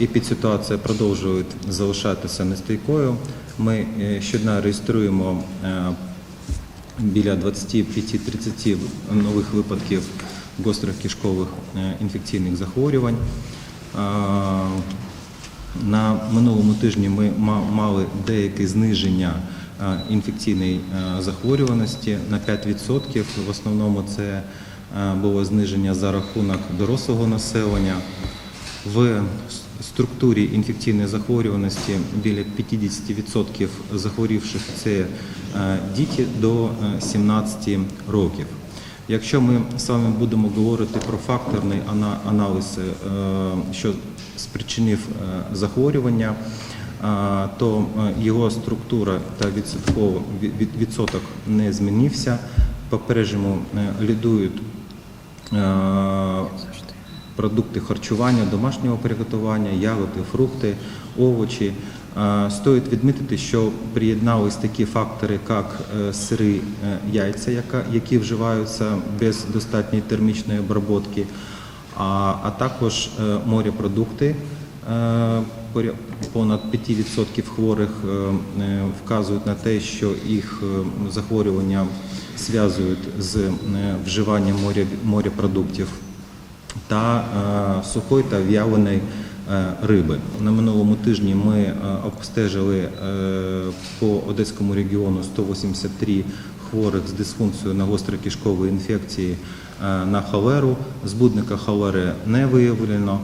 епідситуація продовжує залишатися нестійкою. Ми е, щодня реєструємо е, біля 25-30 нових випадків гострих кишкових е, інфекційних захворювань. На минулому тижні ми мали деяке зниження інфекційної захворюваності на 5%. В основному це було зниження за рахунок дорослого населення. В структурі інфекційної захворюваності біля 50% захворівших це е, діти до е, 17 років. Якщо ми з вами будемо говорити про факторний аналіз, е, що спричинив е, захворювання, е, то е, його структура та відсоток не змінився. Попереджому е, лідують е, продукти харчування, домашнього приготування, ягоди, фрукти, овочі. Е, Стоїть відмітити, що приєднались такі фактори, як е, сири е, яйця, які вживаються без достатньої термічної обробки, а, також морепродукти. Понад 5% хворих вказують на те, що їх захворювання зв'язують з вживанням морепродуктів та е, сухої та в'яленої е, риби. На минулому тижні ми е, обстежили по Одеському регіону 183 хворих з дисфункцією на гострокішкової інфекції на холеру. Збудника холери не виявлено.